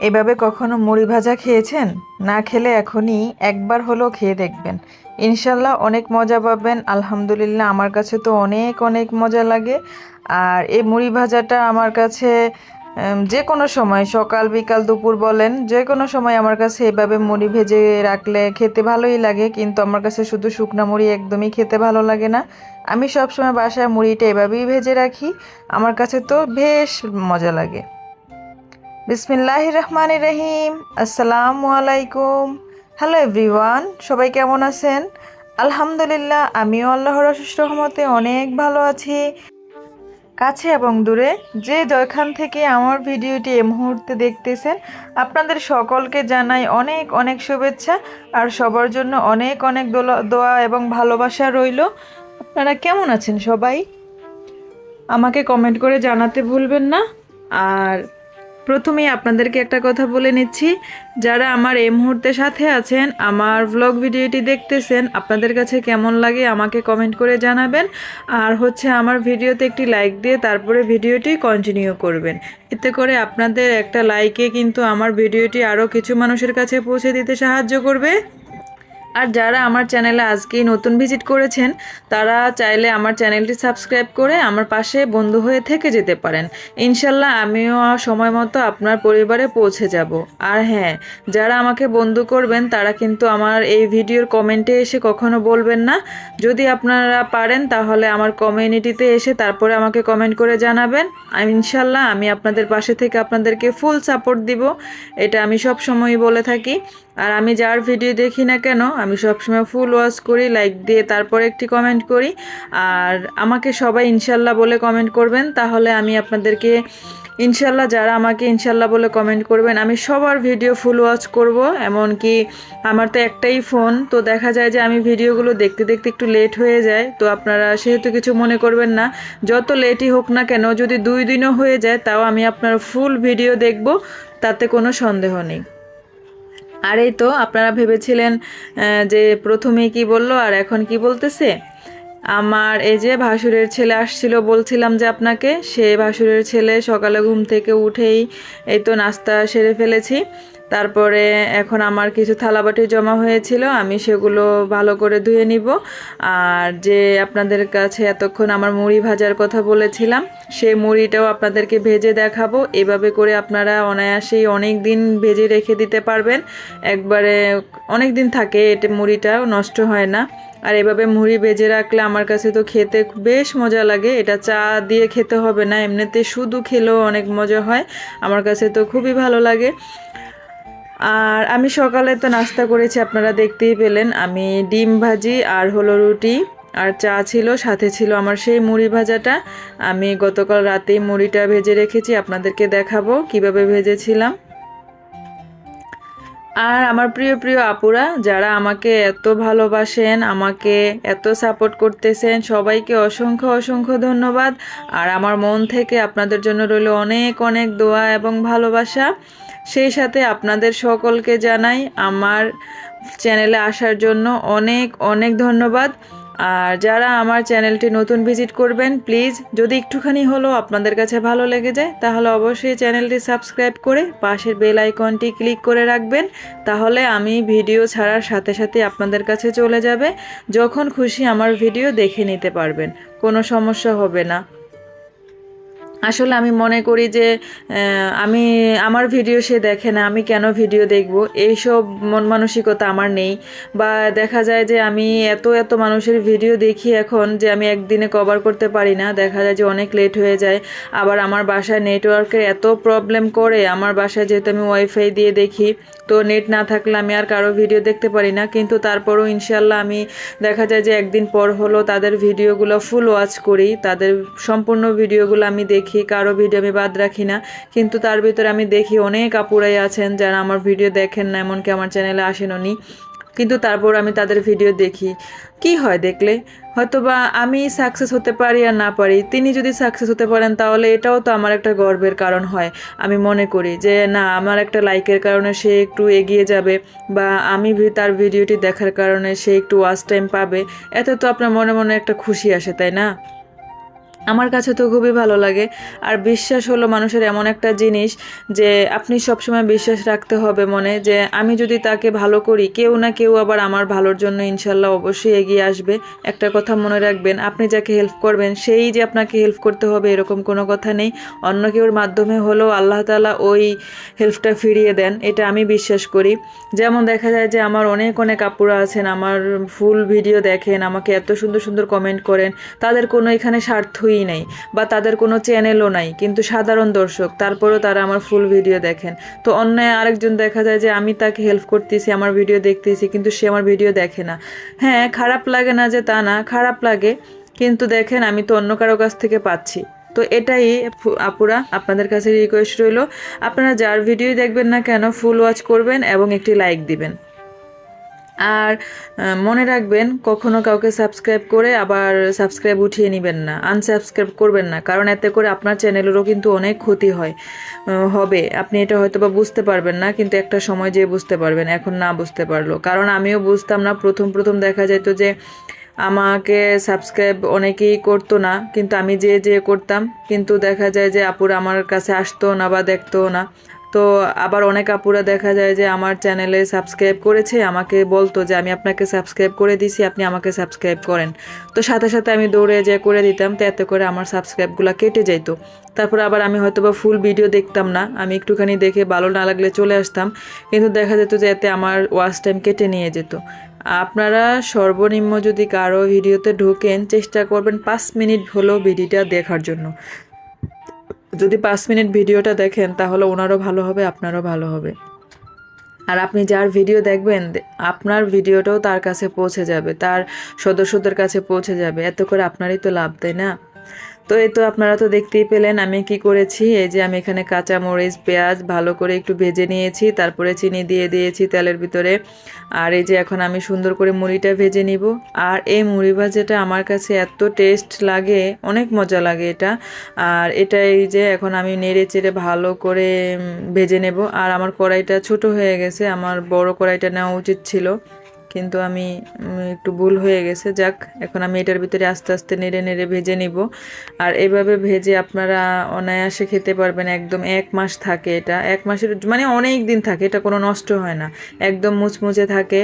এভাবে কখনো মুড়ি ভাজা খেয়েছেন? না খেলে এখনই একবার হলেও খেয়ে দেখবেন। ইনশাল্লাহ অনেক মজা পাবেন। আলহামদুলিল্লাহ আমার কাছে তো অনেক অনেক মজা লাগে। আর এই মুড়ি ভাজাটা আমার কাছে যে কোনো সময়, সকাল, বিকাল, দুপুর বলেন, যে কোনো সময় আমার কাছে এভাবে মুড়ি ভেজে রাখলে খেতে ভালোই লাগে। কিন্তু আমার কাছে শুধু শুকনা মুড়ি একদমই খেতে ভালো লাগে না। আমি সবসময় বাসায় মুড়িটা এভাবেই ভেজে রাখি। আমার কাছে তো বেশ মজা লাগে। বিসমিল্লাহ রহমান রহিম আসসালামু আলাইকুম হ্যালো এভরিওয়ান, সবাই কেমন আছেন? আলহামদুলিল্লাহ, আমিও আল্লাহর অশেষ রহমতে অনেক ভালো আছি। কাছে এবং দূরে যে যেখান থেকে আমার ভিডিওটি এই মুহূর্তে দেখতেছেন, আপনাদের সকলকে জানাই অনেক অনেক শুভেচ্ছা আর সবার জন্য অনেক অনেক দোয়া এবং ভালোবাসা রইল। আপনারা কেমন আছেন সবাই? আমাকে কমেন্ট করে জানাতে ভুলবেন না। আর প্রথমেই আপনাদেরকে একটা কথা বলে নিচ্ছি। যারা আমার এই মুহূর্তে সাথে আছেন, আমার ভ্লগ ভিডিওটি দেখতেছেন, আপনাদের কাছে কেমন লাগে আমাকে কমেন্ট করে জানাবেন। আর হচ্ছে আমার ভিডিওতে একটি লাইক দিয়ে তারপরে ভিডিওটি কন্টিনিউ করবেন। এতে করে আপনাদের একটা লাইকে কিন্তু আমার ভিডিওটি আরও কিছু মানুষের কাছে পৌঁছে দিতে সাহায্য করবে। আর যারা আমার চ্যানেলে আজকেই নতুন ভিজিট করেছেন, তারা চাইলে আমার চ্যানেলটি সাবস্ক্রাইব করে আমার পাশে বন্ধু হয়ে থেকে যেতে পারেন। ইনশাল্লাহ আমিও সময় মতো আপনার পরিবারে পৌঁছে যাব। আর হ্যাঁ যারা আমাকে বন্ধু করবেন, তারা কিন্তু আমার এই ভিডিওর কমেন্টে এসে কখনো বলবেন না। যদি আপনারা পারেন, তাহলে আমার কমিউনিটিতে এসে তারপরে আমাকে কমেন্ট করে জানাবেন। ইনশাল্লাহ আমি আপনাদের পাশে থেকে আপনাদেরকে ফুল সাপোর্ট দিব, এটা আমি সব সময়ই বলে থাকি। আর আমি যার ভিডিও দেখি না কেন আমি সবসময় ফুল ওয়াচ করি লাইক দিয়ে তারপরে একটি কমেন্ট করি। আর আমাকে সবাই ইনশাল্লাহ বলে কমেন্ট করবেন। তাহলে আমি আপনাদেরকে ইনশাল্লাহ যারা আমাকে ইনশাল্লাহ বলে কমেন্ট করবেন, আমি সবার ভিডিও ফুল ওয়াচ করব। এমনকি আমার তো একটাই ফোন তো দেখা যায় যে আমি ভিডিওগুলো দেখতে দেখতে একটু লেট হয়ে যায়। তো আপনারা সেহেতু কিছু মনে করবেন না। যত লেটই হোক না কেন, যদি দুই দিনও হয়ে যায়, তাও আমি আপনার ফুল ভিডিও দেখব। তাতে কোনো সন্দেহ নেই। আর এই তো আপনারা ভেবেছিলেন যে প্রথমে কি বলল আর এখন কি বলতেছে? আমার এই যে ভাসুরের ছেলে আসছিল, বলছিলাম যে আপনাকে, সে ভাসুরের ছেলে সকালে ঘুম থেকে উঠেই এই তো নাস্তা সেরে ফেলেছি। তারপরে এখন আমার কিছু থালাবাটি জমা হয়েছিল, আমি সেগুলো ভালো করে ধুয়ে নিব। আর যে আপনাদের কাছে এতক্ষণ আমার মুড়ি ভাজার কথা বলেছিলাম, সেই মুড়িটাও আপনাদেরকে ভেজে দেখাবো। এভাবে করে আপনারা অনায়াসেই অনেক দিন ভেজে রেখে দিতে পারবেন। একবারে অনেক দিন থাকে এটা মুড়িটাও নষ্ট হয় না। আর এভাবে মুড়ি ভেজে রাখলে আমার কাছে তো খেতে বেশ মজা লাগে, এটা চা দিয়ে খেতে হবে না, এমনিতে শুধু খেলেও অনেক মজা হয়, আমার কাছে তো খুবই ভালো লাগে। আর আমি সকালে তো নাস্তা করেছি, আপনারা দেখতেই পেলেন। আমি ডিম ভাজি আর হলো রুটি আর চা ছিল, সাথে ছিল আমার সেই মুড়ি ভাজাটা। আমি গতকাল রাতেই মুড়িটা ভেজে রেখেছি, আপনাদেরকে দেখাবো কীভাবে ভেজেছিলাম। আর আমার প্রিয় প্রিয় আপুরা, যারা আমাকে এত ভালোবাসেন, আমাকে এত সাপোর্ট করতেছেন, সবাইকে অসংখ্য অসংখ্য ধন্যবাদ। আর আমার মন থেকে আপনাদের জন্য রইল অনেক অনেক দোয়া এবং ভালোবাসা। সেই সাথে আপনাদের সকলকে জানাই আমার চ্যানেলে আসার জন্য অনেক অনেক ধন্যবাদ। আর যারা আমার চ্যানেলটি নতুন ভিজিট করবেন, প্লিজ যদি একটুখানি হলেও আপনাদের কাছে ভালো লেগে যায়, তাহলে অবশ্যই চ্যানেলটি সাবস্ক্রাইব করে পাশের বেল আইকনটি ক্লিক করে রাখবেন। তাহলে আমি ভিডিও ছাড়ার সাথে সাথে আপনাদের কাছে চলে যাবে, যখন খুশি আমার ভিডিও দেখে নিতে পারবেন। কোনো সমস্যা হবে না। আসলে আমি মনে করি যে আমি, আমার ভিডিও সে দেখে না, আমি কেন ভিডিও দেখব? এইসব মন মানসিকতা আমার নেই। বা দেখা যায় যে, আমি এত এত মানুষের ভিডিও দেখি এখন যে, আমি একদিনে কভার করতে পারি না। দেখা যায় যে, অনেক লেট হয়ে যায়। আবার আমার বাসায় নেটওয়ার্কের এত প্রবলেম করে, আমার বাসায় যেহেতু আমি ওয়াইফাই দিয়ে দেখি, তো নেট না থাকলে আমি আর কারও ভিডিও দেখতে পারি না। কিন্তু তারপরও ইনশাল্লাহ আমি দেখা যায় যে, একদিন পর হলো তাদের ভিডিওগুলো ফুল ওয়াচ করি। তাদের সম্পূর্ণ ভিডিওগুলো আমি দেখি। কারও ভিডিও আমি বাদ রাখি না। কিন্তু তার ভিতরে আমি দেখি অনেক আপুরাই আছেন যারা আমার ভিডিও দেখেন না, এমনকি আমার চ্যানেলে আসেননি কিন্তু তারপর আমি তাদের ভিডিও দেখি। কি হয় দেখলে? হয়তোবা আমি সাকসেস হতে পারি আর না পারি। তিনি যদি সাকসেস হতে পারেন, তাহলে এটাও তো আমার একটা গর্বের কারণ হয়। আমি মনে করি যে, না, আমার একটা লাইকের কারণে সে একটু এগিয়ে যাবে বা আমি তার ভিডিওটি দেখার কারণে সে একটু ওয়াচ টাইম পাবে। এতে তো আপনার মনে মনে একটা খুশি আসে, তাই না? আমার কাছে তো খুবই ভালো লাগে। আর বিশ্বাস হলো মানুষের এমন একটা জিনিস যে আপনি সবসময় বিশ্বাস রাখতে হবে মনে, যে আমি যদি তাকে ভালো করি, কেউ না কেউ আবার আমার ভালোর জন্য ইনশাল্লাহ অবশ্যই এগিয়ে আসবে। একটা কথা মনে রাখবেন, আপনি যাকে হেল্প করবেন, সেই যে আপনাকে হেল্প করতে হবে এরকম কোনো কথা নেই। অন্য কেউর মাধ্যমে হলেও আল্লাহ তালা ওই হেল্পটা ফিরিয়ে দেন, এটা আমি বিশ্বাস করি। যেমন দেখা যায় যে আমার অনেক অনেক আপুরা আছেন, আমার ফুল ভিডিও দেখেন, আমাকে এত সুন্দর সুন্দর কমেন্ট করেন। তাদের কোনো এখানে স্বার্থই নাই বা তাদের কোনো চ্যানেলও নাই। কিন্তু সাধারণ দর্শক, তারপরেও তারা আমার ফুল ভিডিও দেখেন। তো অন্যায় আরেকজন দেখা যায় যে, আমি তাকে হেল্প করতেছি, আমার ভিডিও দেখতেছি, কিন্তু সে আমার ভিডিও দেখে না। হ্যাঁ খারাপ লাগে না যে তা না, খারাপ লাগে। কিন্তু দেখেন, আমি তো অন্য কারও কাছ থেকে পাচ্ছি। তো এটাই আপুরা, আপনাদের কাছে রিকোয়েস্ট রইল। আপনারা যার ভিডিও দেখবেন না কেন ফুল ওয়াচ করবেন এবং একটি লাইক দিবেন। আর মনে রাখবেন, কখনো কাউকে সাবস্ক্রাইব করে আবার সাবস্ক্রাইব উঠিয়ে নেবেন না আনসাবস্ক্রাইব করবেন না, কারণ এতে করে আপনার চ্যানেলেরও কিন্তু অনেক ক্ষতি হয় হবে। আপনি এটা হয়তো বা বুঝতে পারবেন না, কিন্তু একটা সময় যেয়ে বুঝতে পারবেন, এখন না বুঝতে পারল কারণ আমিও বুঝতাম না, প্রথম প্রথম দেখা যেত যে আমাকে সাবস্ক্রাইব অনেকেই করতো না, কিন্তু আমি যে যে করতাম, কিন্তু দেখা যায় যে আপুরা আমার কাছে আসতো না বা দেখতো না। তো আবার অনেক আপুরা দেখা যায় যে আমার চ্যানেলে সাবস্ক্রাইব করেছে, আমাকে বলতো যে আমি আপনাকে সাবস্ক্রাইব করে দিছি, আপনি আমাকে সাবস্ক্রাইব করেন। তো সাথে সাথে আমি দৌড়ে যে করে দিতাম, তো এতে করে আমার সাবস্ক্রাইবগুলো কেটে যাইতো। তারপর আবার আমি হয়তো বা ফুল ভিডিও দেখতাম না, আমি একটুখানি দেখে ভালো না লাগলে চলে আসতাম, কিন্তু দেখা যেত যে এতে আমার ওয়াচ টাইম কেটে নিয়ে যেত। আপনারা সর্বনিম্ন যদি কারও ভিডিওতে ঢোকেন, চেষ্টা করবেন পাঁচ মিনিট হলেও ভিডিওটা দেখার জন্য। যদি পাঁচ মিনিট ভিডিওটা দেখেন, তাহলে ওনারও ভালো হবে, আপনারও ভালো হবে। আর আপনি যার ভিডিও দেখবেন আপনার ভিডিওটাও তার কাছে পৌঁছে যাবে, তার সদস্যদের কাছে পৌঁছে যাবে। এত করে আপনারই তো লাভ, তাই না? তো এই তো আপনারা তো দেখতেই পেলেন আমি কি করেছি? এই যে আমি এখানে কাঁচা মরিচ পেঁয়াজ ভালো করে একটু ভেজে নিয়েছি, তারপরে চিনি দিয়ে দিয়েছি তেলের ভিতরে। আর এই যে এখন আমি সুন্দর করে মুড়িটা ভেজে নিব। আর এই মুড়ি ভাজাটা আমার কাছে এত টেস্ট লাগে, অনেক মজা লাগে এটা। আর এটা এই যে এখন আমি নেড়ে চেড়ে ভালো করে ভেজে নেব। আর আমার কড়াইটা ছোট হয়ে গেছে, আমার বড় কড়াইটা নেওয়া উচিত ছিল। কিন্তু আমি একটু ভুল হয়ে গেছে। যাক, এখন আমি এটার ভিতরে আস্তে আস্তে নেড়ে নেড়ে ভেজে নিব। আর এভাবে ভেজে আপনারা অনায়াসে খেতে পারবেন। একদম এক মাস থাকে এটা। এক মাসের মানে অনেক দিন থাকে। এটা কোনো নষ্ট হয় না। একদম মুচমুচে থাকে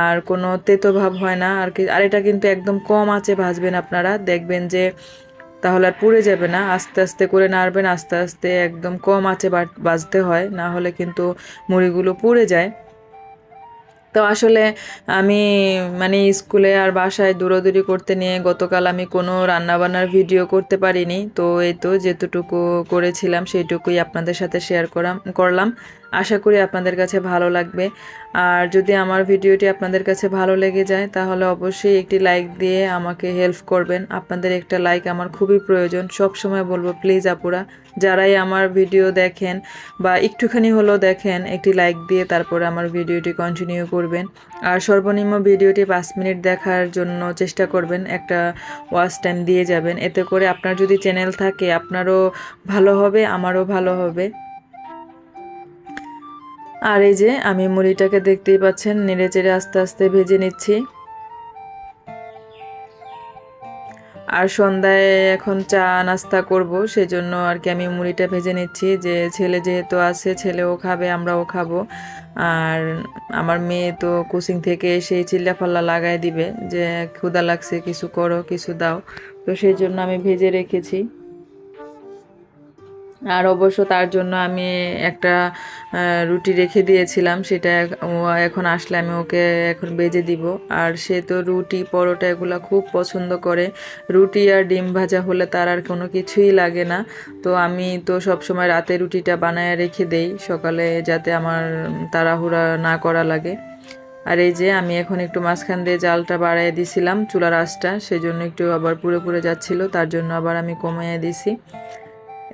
আর কোনো তেতো ভাব হয় না। আর কি, আর এটা কিন্তু একদম কম আঁচে ভাজবেন আপনারা। দেখবেন যে তাহলে আর পুড়ে যাবে না। আস্তে আস্তে করে নাড়বেন, আস্তে আস্তে একদম কম আঁচে বাজতে হয়। না হলে কিন্তু মুড়িগুলো পুড়ে যায়। তো আসলে আমি মানে স্কুলে আর বাসায় দৌড়াদৌড়ি করতে নিয়ে গতকাল আমি কোনো রান্নাবান্নার ভিডিও করতে পারিনি। তো এই তো যেতটুকু করেছিলাম সেইটুকুই আপনাদের সাথে শেয়ার করাম, করলাম। আশা করি আপনাদের কাছে ভালো লাগবে। আর যদি আমার ভিডিওটি আপনাদের কাছে ভালো লেগে যায়, তাহলে অবশ্যই একটি লাইক দিয়ে আমাকে হেল্প করবেন। আপনাদের একটা লাইক আমার খুবই প্রয়োজন। সব সময় বলব, প্লিজ আপুরা, যারাই আমার ভিডিও দেখেন বা একটুখানি হলেও দেখেন, একটি লাইক দিয়ে তারপরে আমার ভিডিওটি কন্টিনিউ করবেন। আর সর্বনিম্ন ভিডিওটি পাঁচ মিনিট দেখার জন্য চেষ্টা করবেন, একটা ওয়াচ টাইম দিয়ে যাবেন। এতে করে আপনার যদি চ্যানেল থাকে, আপনারও ভালো হবে, আমারও ভালো হবে। আর এই যে, আমি মুড়িটাকে দেখতেই পাচ্ছেন নেড়ে চেড়ে আস্তে আস্তে ভেজে নিচ্ছি। আর সন্ধ্যায় এখন চা নাস্তা করব, সেজন্য আর কি আমি মুড়িটা ভেজে নিচ্ছি। যে ছেলে যেহেতু আছে, ছেলেও খাবে, আমরাও খাব। আর আমার মেয়ে তো কোচিং থেকে এসেই চিল্লাফাল্লা লাগাই দিবে, যে ক্ষুদা লাগছে, কিছু করো, কিছু দাও। তো সেই জন্য আমি ভেজে রেখেছি। আর অবশ্য তার জন্য আমি একটা রুটি রেখে দিয়েছিলাম, সেটা এখন আসলে আমি ওকে এখন বেজে দিব। আর সে তো রুটি, পরোটা এগুলো খুব পছন্দ করে। রুটি আর ডিম ভাজা হলে তার আর কোনো কিছুই লাগে না। তো আমি তো সব সময় রাতে রুটিটা বানায় রেখে দেই, সকালে যাতে আমার তাড়াহুড়া না করা লাগে। আর এই যে আমি এখন একটু মাঝখান দিয়ে জালটা বাড়াই দিছিলাম, চুলার আঁচটা, সেজন্য একটু আবার পুরো পুরো যাচ্ছিল, তার জন্য আবার আমি কমিয়ে দিছি।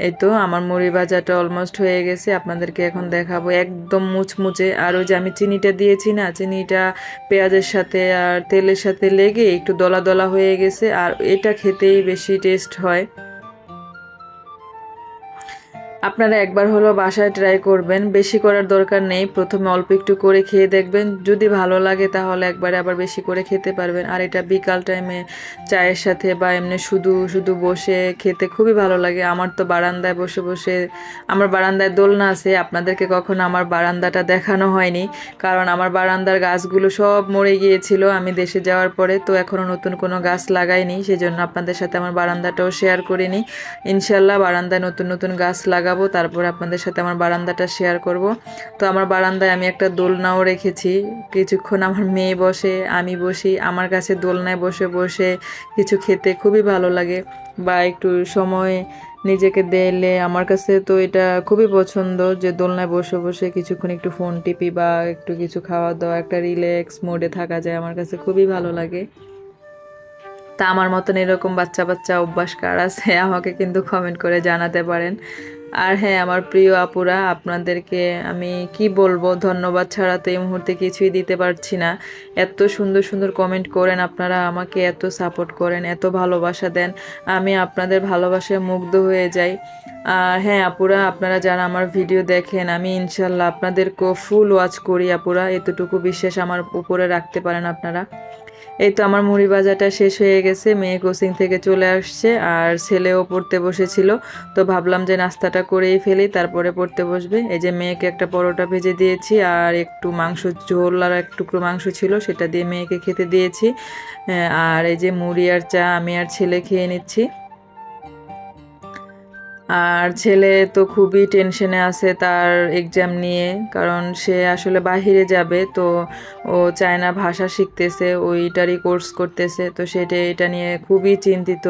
এই তো আমার মুড়ি ভাজাটা অলমোস্ট হয়ে গেছে, আপনাদেরকে এখন দেখাবো একদম মুচমুচে। আর ওই যে আমি চিনিটা দিয়েছি না, চিনিটা পেঁয়াজের সাথে আর তেলের সাথে লেগে একটু দলা দলা হয়ে গেছে, আর এটা খেতেই বেশি টেস্ট হয়। আপনারা একবার হলো বাসায় ট্রাই করবেন, বেশি করার দরকার নেই। প্রথমে অল্প একটু করে খেয়ে দেখবেন। যদি ভালো লাগে তাহলে একবারে আবার বেশি করে খেতে পারবেন। আর এটা বিকাল টাইমে চায়ের সাথে বা এমনি শুধু শুধু বসে খেতে খুবই ভালো লাগে। আমার তো বারান্দায় বসে বসে আমার বারান্দায় দোলনা আছে। আপনাদেরকে কখনো আমার বারান্দাটা দেখানো হয়নি। কারণ আমার বারান্দার গাছগুলো সব মরে গিয়েছিল আমি দেশে যাওয়ার পরে। তো এখনও নতুন কোনো গাছ লাগাইনি। সেজন্য আপনাদের সাথে আমার বারান্দাটাও শেয়ার করিনি। ইনশাল্লাহ বারান্দায় নতুন নতুন গাছ লাগাবো তারপরে আপনাদের সাথে আমার বারান্দাটা শেয়ার করব। তো আমার বারান্দায় আমি একটা দোলনাও রেখেছি। কিছুক্ষণ আমার মেয়ে বসে, আমি বসি, আমার কাছে দোলনায় বসে বসে কিছু খেতে খুবই ভালো লাগে বা একটু সময় নিজেকে দিলে আমার কাছে তো এটা খুবই পছন্দ যে দোলনায় বসে বসে কিছুক্ষণ একটু ফোন টিপি বা একটু কিছু খাওয়া দাওয়া, একটা রিল্যাক্স মোডে থাকা যায়, আমার কাছে খুবই ভালো লাগে। তা আমার মতন এরকম বাচ্চা বাচ্চা অভ্যাস কার আছে? আমাকে কিন্তু কমেন্ট করে জানাতে পারেন। আর হ্যাঁ আমার প্রিয় আপুরা, আপনাদেরকে আমি কি বলব? ধন্যবাদ ছাড়া তো এই মুহূর্তে কিছুই দিতে পারছি না। এত সুন্দর সুন্দর কমেন্ট করেন আপনারা, আমাকে এত সাপোর্ট করেন, এত ভালোবাসা দেন, আমি আপনাদের ভালোবাসায় মুগ্ধ হয়ে যাই। আর হ্যাঁ আপুরা, আপনারা যারা আমার ভিডিও দেখেন, আমি ইনশাল্লাহ আপনাদেরকেও ফুল ওয়াচ করি, আপুরা। এতটুকু বিশ্বাস আমার উপরে রাখতে পারেন আপনারা। এই তো আমার মুড়ি বাজারটা শেষ হয়ে গেছে, মেয়ে কোচিং থেকে চলে আসছে আর ছেলেও পড়তে বসেছিল। তো ভাবলাম যে নাস্তাটা করেই ফেলি, তারপরে পড়তে বসবে। এই যে মেয়েকে একটা পরোটা ভেজে দিয়েছি আর একটু মাংস ঝোল আর এক টুকরো মাংস ছিল, সেটা দিয়ে মেয়েকে খেতে দিয়েছি। আর এই যে মুড়ি আর চা আমি আর ছেলে খেয়ে নিচ্ছি। আর ছেলে তো খুবই টেনশনে আছে তার এক্সাম নিয়ে, কারণ সে আসলে বাহিরে যাবে, তো ও চায়না ভাষা শিখতেছে, ওইটারই কোর্স করতেছে, তো সেটা, এটা নিয়ে খুবই চিন্তিত।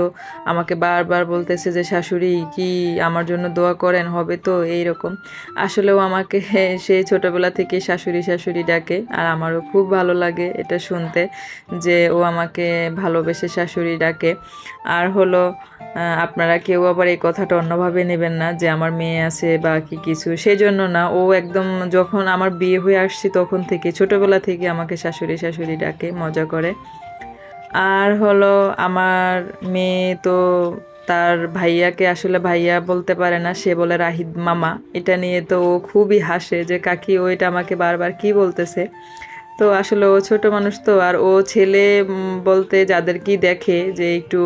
আমাকে বারবার বলতেছে যে, শাশুড়ি, কি আমার জন্য দোয়া করেন? হবে তো? এই রকম আসলেও আমাকে সেই ছোটবেলা থেকে শাশুড়ি শাশুড়ি ডাকে, আর আমারও খুব ভালো লাগে এটা শুনতে, যে ও আমাকে ভালোবেসে শাশুড়ি ডাকে। আর হলো আপনারা কেউ আবার এই কথাটা অন্যভাবে নেবেন না যে আমার মেয়ে আছে বা কি কিছু। সেই জন্য না, ও একদম যখন আমার বিয়ে হয়ে আসছি তখন থেকে, ছোটবেলা থেকে আমাকে শাশুড়ি শাশুড়ি ডাকে, মজা করে। আর হলো আমার মেয়ে তো তার ভাইয়াকে আসলে ভাইয়া বলতে পারে না, সে বলে রাহিদ মামা। এটা নিয়ে তো ও খুবই হাসে যে, কাকি, ও এটা আমাকে বারবার কি বলতেছে? তো আসলে ও ছোট মানুষ তো, আর ও ছেলে বলতে যাদের কি দেখে যে একটু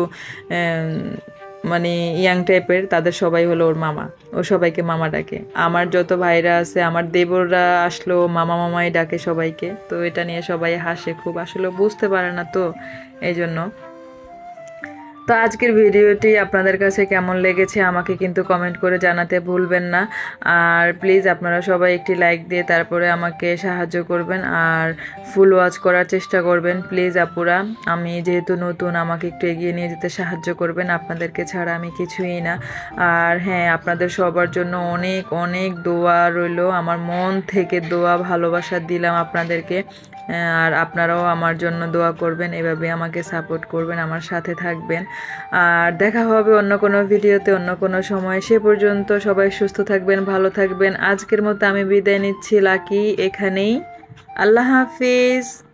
মানে ইয়াং টাইপের, তাদের সবাই হলো ওর মামা। ও সবাইকে মামা ডাকে। আমার যত ভাইরা আছে, আমার দেবররা আসলো, মামা মামাই ডাকে সবাইকে। তো এটা নিয়ে সবাই হাসে খুব। আসলে বুঝতে পারে না তো এই জন্য তো আজকের ভিডিওটি আপনাদের কাছে কেমন লেগেছে আমাকে কিন্তু কমেন্ট করে জানাতে ভুলবেন না। আর প্লিজ আপনারা সবাই একটি লাইক দিয়ে তারপরে আমাকে সাহায্য করবেন আর ফুল ওয়াচ করার চেষ্টা করবেন। প্লিজ আপুরা, আমি যেহেতু নতুন, আমাকে একটু এগিয়ে নিয়ে যেতে সাহায্য করবেন। আপনাদেরকে ছাড়া আমি কিছুই না। আর হ্যাঁ আপনাদের সবার জন্য অনেক অনেক দোয়া রইল। আমার মন থেকে দোয়া, ভালোবাসা দিলাম আপনাদেরকে। আর আপনারাও আমার জন্য দোয়া করবেন, এভাবে আমাকে সাপোর্ট করবেন, আমার সাথে থাকবেন। আর দেখা হবে অন্য কোনো ভিডিওতে, অন্য কোনো সময়। সে পর্যন্ত সবাই সুস্থ থাকবেন, ভালো থাকবেন। আজকের মতো আমি বিদায় নিচ্ছি, লাকি, এখানেই। আল্লাহ হাফিজ।